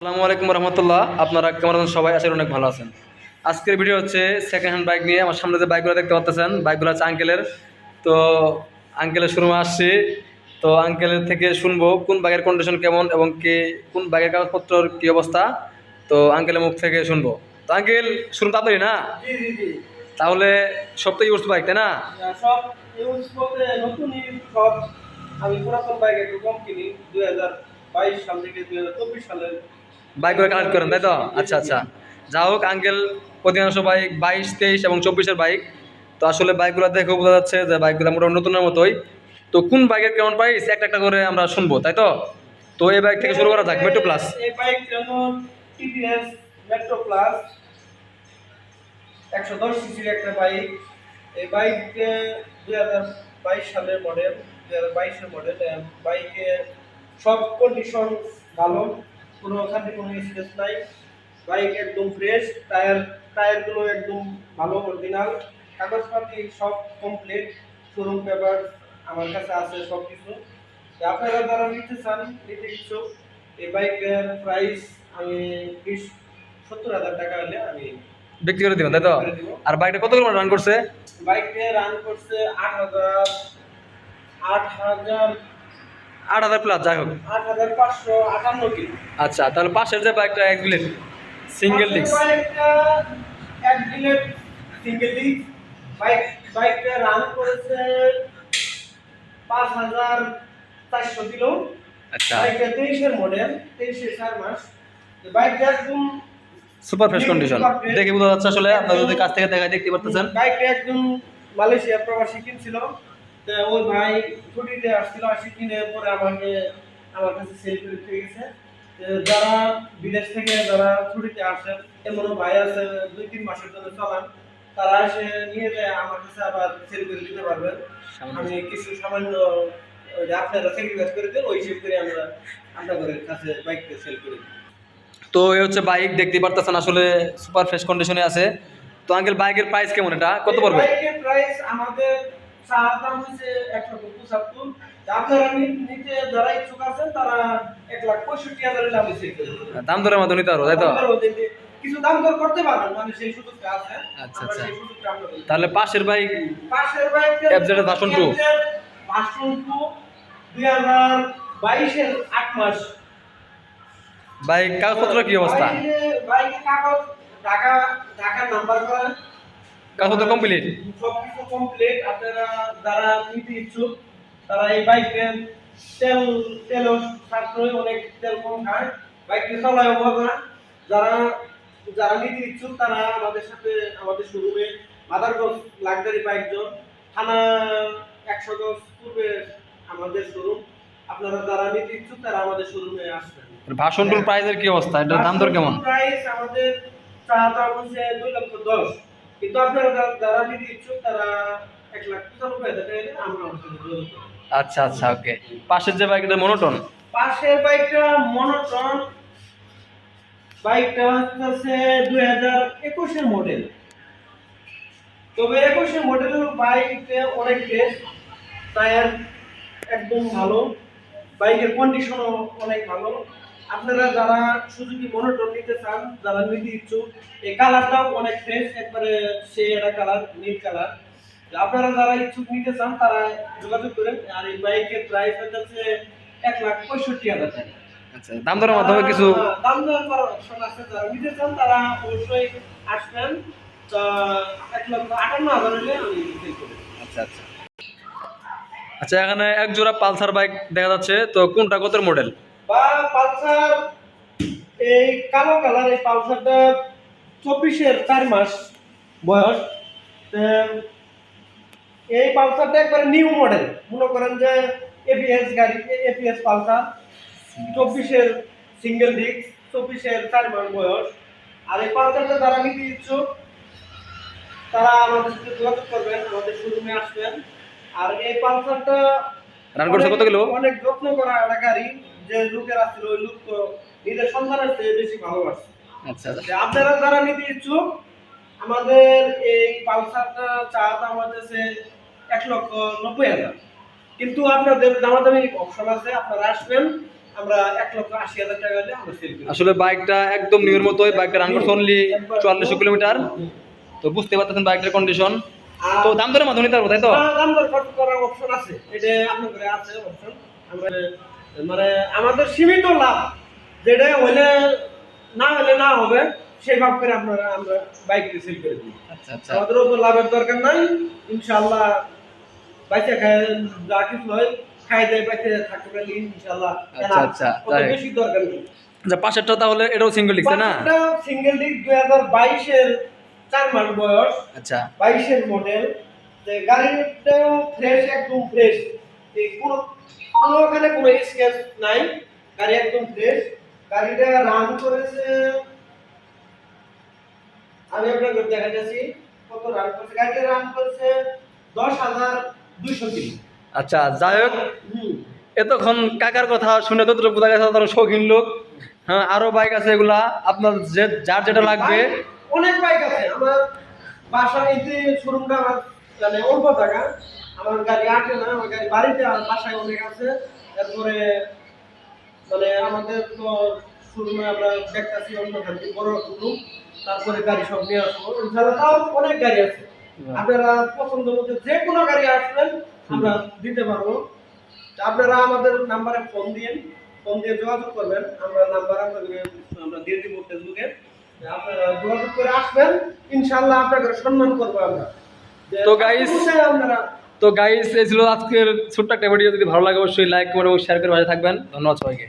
আসসালামু আলাইকুম রহমতুল্লাহ। আপনারা কেমন আছেন? সবাই আছেন অনেক ভালো আছেন। আজকের ভিডিও হচ্ছে সেকেন্ড হ্যান্ড বাইক নিয়ে। আমার সামনে যে বাইকগুলো দেখতে পাচ্ছেন বাইকগুলো আছে আঙ্কেলের তো আঙ্কেলের শোরুমে আসছি। তো আঙ্কেলের থেকে শুনব কোন বাইকের কন্ডিশন কেমন এবং কি কোন বাইকের কাগজপত্রর কী অবস্থা। তো আঙ্কেলের মুখ থেকে শুনব। তো আঙ্কেল শুরু তাড়াতাড়ি না? তাহলে সব তো ইউজ বাইক তাই না? সব ইউজ বলতে নতুন সব। আমি পুরাতন বাইক একটু কম কিনি দুই হাজার বাইশ সাল থেকে দুই হাজার চব্বিশ সালের। বাইকগুলো কালেক্ট করেন, তাই তো? আচ্ছা আচ্ছা। যা হোক আঙ্কেল অধিকাংশ বাইক বাইশ, তেইশ এবং চব্বিশের বাইক তো আসলে বাইকগুলো দেখে বোঝা যাচ্ছে যে বাইকগুলো মোটামুটি নতুনের মতোই। তো কোন বাইকের কেমন প্রাইস একটা একটা করে আমরা শুনব, তাই তো? তো এই বাইক থেকে শুরু করা যাক মেট্রো প্লাস এই বাইক জন্য টিভিএস মেট্রো প্লাস একশো দশ সিসির একটা বাইক এই বাইক দুই হাজার বাইশ সালের মডেল দুই হাজার বাইশের মডেল বাইকে সব কন্ডিশন ভালো। কোনো ওখানে কোনো স্পেস নাই। বাইক একদম ফ্রেশ টায়ার টায়ারগুলো একদম ভালো অরিজিনাল কাগজপাতি সব কমপ্লিট শোরুম পেপার আমার কাছে আছে সব কিছু আপনারা যারা নিতে চান নিতে ইচ্ছুক এই বাইকের প্রাইস আমি বিশ সত্তর হাজার টাকা হলে আমি বিক্রি করে দিবেন তাই তো? আর বাইকটা কত কিলোমিটার রান করছে? বাইকটা রান করছে আট হাজার আট হাজার আট হাজার প্লাস যাই হোক। আচ্ছা তাহলে পাশের যে বাইকটা এক সিঙ্গেল ডিস্ক বাইকটা এক ডিলেট সিঙ্গেল ডিস্ক বাইক বাইকটা রান করেছে পাঁচ হাজার চারশো কিলো। আচ্ছা। বাইকটা তেইশের মডেল তেইশে চার মাস। বাইকটা একদম সুপার ফ্রেশ কন্ডিশন দেখে বোঝা যাচ্ছে আসলে আপনারা যদি কাছ থেকে দেখায় দেখতে পারতেছেন। বাইকটা একদম মালয়েশিয়া প্রবাসী কিনছিল। তো ওই ভাই ছুটিতে আসছিল আসি কিনে পরে আমাকে আমার কাছে সেল করে দিয়ে গেছে। যারা বিদেশ থেকে যারা ছুটিতে আসেন এমনও ভাই আছে দুই তিন মাসের জন্য চালান তারা এসে নিয়ে যায় আমার কাছে আবার সেল করে দিতে পারবেন আমি কিছু সামান্য আপনারা স্যাক্রিফাইস করে দেন ওই হিসেব করে আমরা আপনাদের কাছে বাইকটা সেল করে দিই। তো এই হচ্ছে বাইক দেখতে পারতেছেন আসলে সুপার ফ্রেশ কন্ডিশনে আছে। তো আঙ্কেল বাইকের প্রাইস কেমন এটা? কত পড়বে? বাইকের প্রাইস আমাদের চার দাম হচ্ছে এক লক্ষ পঁচাত্তর। আপনারা নিতে যারা ইচ্ছুক আছেন তারা এক লাখ পঁয়ষট্টি হাজারের লাভ সেল দাম দরের মতো নিতে পারব তাই তো? কিছু দাম দর করতে পারবেন মানে সেই সুযোগটা আছে। আচ্ছা, আচ্ছা। তাহলে পাশের বাইক পাশের এর version two। ভার্সন টু দুই হাজার বাইশের আট মাস। বাইক কাগজপত্র কি অবস্থা? বাইকে- বাইকের কাগজ ঢাকা ঢাকার নাম্বার করা কাগজপত্র কমপ্লিট সবকিছু কমপ্লিট আপনারা যারা নিতে ইচ্ছুক তারা এই বাইকে তেল তেলও সাশ্রয় অনেক তেল কম খায়। বাইকটি চালায় মজা যারা যারা নিতে ইচ্ছুক তারা আমাদের সাথে আমাদের শোরুমে মাদারগঞ্জ লাক্সারি বাইক জোন থানা একশো গজ পূর্বে আমাদের শোরুম। আপনারা যারা নিতে ইচ্ছুক তারা আমাদের শোরুমে আসবেন। ভাষণ টুল প্রাইসের কি অবস্থা? এটার দাম দর কেমন? প্রাইস আমাদের চা দাম হচ্ছে দুই লক্ষ দশ। কিন্তু আপনারা যারা- নিতে ইচ্ছুক তারা এক লাখ পঁচানব্বই হাজার টাকা আমরা। আচ্ছা আচ্ছা ওকে। পাশের যে বাইক এটা মনোটন? পাশের বাইকটা মনোটন। বাইকটা হচ্ছে দুই হাজার একুশের মডেল। তবে একুশের মডেলের বাইকতে অনেক টেস্ট টায়ার একদম ভালো বাইকের কন্ডিশনও অনেক ভালো। আপনারা যারা সুজুকি মনোটন নিতে চান যারা নিতে ইচ্ছুক এই কালারটাও অনেক ফ্রেশ একবারে সে একটা কালার নীল কালার। আপনারা যারা ইচ্ছুক নিতে চান তারা যোগাযোগ করেন আর এই বাইকের প্রাইস হচ্ছে এক লাখ পঁয়ষট্টি হাজার টাকা। আচ্ছা দাম দরের মাধ্যমে কিছু দাম দর করার অপশন আছে যারা নিতে চান তারা অবশ্যই আসবেন। এক লক্ষ আটান্ন হাজার হলে আমি। আচ্ছা আচ্ছা। আচ্ছা এখানে এক জোড়া পালসার বাইক দেখা যাচ্ছে তো কোনটা কত মডেল বা পালসার এই কালো কালার এই পালসারটা চব্বিশের চার মাস বয়স। এই পালসারটা একবারে নিউ মডেল মনে করেন যে এপিএস গাড়ি এপিএস পালসার। চব্বিশের সিঙ্গেল ডিস্ক চব্বিশের চার মাস বয়স। আর এই পালসারটা যারা নিতে ইচ্ছুক তারা আমাদের সাথে যোগাযোগ করবেন আমাদের শোরুমে আসবেন। আর এই পালসারটা রান করছে কত কিলো? অনেক যত্ন করা একটা গাড়ি। যে লুকের আছিল ওই লুক তো নিজের সন্তানের চেয়ে বেশি ভালোবাসে। আচ্ছা। আপনারা যারা নিতে ইচ্ছুক আমাদের এই পালসারটা চা দাম হচ্ছে এক লক্ষ নব্বই হাজার। কিন্তু আপনাদের দামাদামি অপশন আছে আপনারা আসবেন আমরা এক লক্ষ আশি হাজার টাকা হলে আমরা সেল করি। আসলে বাইকটা একদম নিউর মতোই বাইকটা রান করছে অনলি চুয়াল্লিশশো কিলোমিটার। তো বুঝতে পারতেছেন বাইকটার কন্ডিশন তো দাম দরের মাধ্যমে নিতে পারব তাই তো? দাম দর করার অপশন আছে। এটা আপনার আছে অপশন আমরা মানে আমাদের সীমিত লাভ। যেটা হইলে না হলে না হবে সেই ভাব করে আপনারা আমরা বাইক সেল করে দিই। আচ্ছা আচ্ছা। আমাদেরও তো লাভের দরকার নাই। ইনশাআল্লাহ বাইচে খায় যা কিছু হয় খাই দেয় বাইচে থাকতে পারলে ইনশাআল্লাহ আচ্ছা, আচ্ছা, বেশি দরকার নেই। আচ্ছা পাশেরটা তাহলে এটাও সিঙ্গেল লিখছে না? সিঙ্গেল ডিক দুই হাজার বাইশের চার মাস বয়স। আচ্ছা। বাইশের মডেল গাড়িটাও ফ্রেশ একদম ফ্রেশ কোনো কোনো ওখানে কোনো স্কেচ নাই। গাড়ি একদম ফ্রেশ গাড়িটা রান করেছে। আমি আপনাকে দেখা যাচ্ছি কত রান করেছে। গাড়িটা রান করেছে দশ হাজার দুইশো আচ্ছা যাই হোক। এতক্ষণ কাকার কথা শুনে তো বোঝা গেছে তারা শৌখিন লোক। হ্যাঁ আরও বাইক আছে এগুলা। আপনার যে যার যেটা লাগবে। অনেক বাইক আছে। আমার বাসায় এই যে শোরুমটা আমার মানে অল্প টাকা আমার গাড়ি আটে না আমার গাড়ি বাড়িতে আমার বাসায় অনেক আছে। তারপরে মানে আমাদের তো শোরুমে আমরা দেখতেছি অন্য গাড়ি বড় শোরুম। তারপরে গাড়ি সব নিয়ে আসব। ইনশাআল্লাহ তাও অনেক গাড়ি আছে। আপনারা পছন্দ মতো যে কোনো গাড়ি আসবেন আমরা দিতে পারব। আপনারা আমাদের নাম্বারে ফোন দিন ফোন দিয়ে যোগাযোগ করবেন। আমরা নাম্বার আমরা দিয়ে দিব ফেসবুকে। আপনারা যোগাযোগ করে আসবেন। ইনশাআল্লাহ আপনাদের সম্মান করব আমরা। তো অবশ্যই আপনারা তো গাইস এই ছিল আজকের ছোট্ট একটা ভিডিও যদি ভালো লাগে, অবশ্যই লাইক করে শেয়ার করে ভালো থাকবেন। ধন্যবাদ সবাইকে।